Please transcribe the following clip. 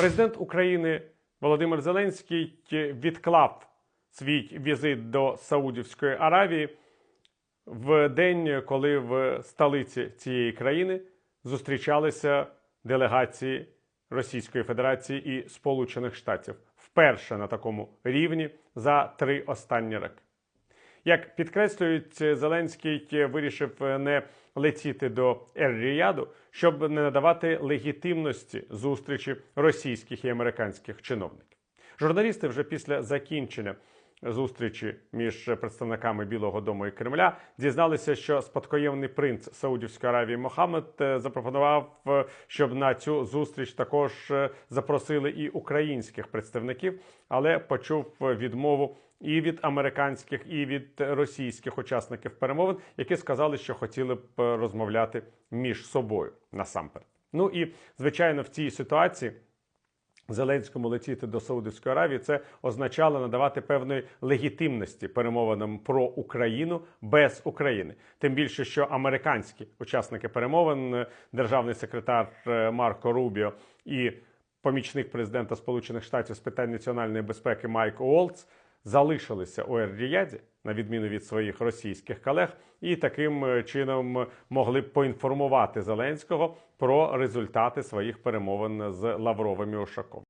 Президент України Володимир Зеленський відклав свій візит до Саудівської Аравії в день, коли в столиці цієї країни зустрічалися делегації Російської Федерації і Сполучених Штатів вперше на такому рівні за три останні роки. Як підкреслюють, Зеленський вирішив не летіти до Ер-Ріяду, щоб не надавати легітимності зустрічі російських і американських чиновників. Журналісти вже після закінчення зустрічі між представниками Білого Дому і Кремля дізналися, що спадкоємний принц Саудівської Аравії Мохаммед е, запропонував, е, щоб на цю зустріч також е, запросили і українських представників, але почув відмову і від американських, і від російських учасників перемовин, які сказали, що хотіли б розмовляти між собою насамперед. Ну і звичайно, в цій ситуації. Зеленському летіти до Саудівської Аравії це означало надавати певної легітимності перемовинам про Україну без України. Тим більше, що американські учасники перемовин, е, державний секретар е, Марко Рубіо і помічник президента Сполучених Штатів з питань національної безпеки Майк Уолтс залишилися у Ер-Ріяді, на відміну від своїх російських колег, і таким е, чином могли б поінформувати Зеленського про результати своїх перемовин з Лавровим і Ушаком.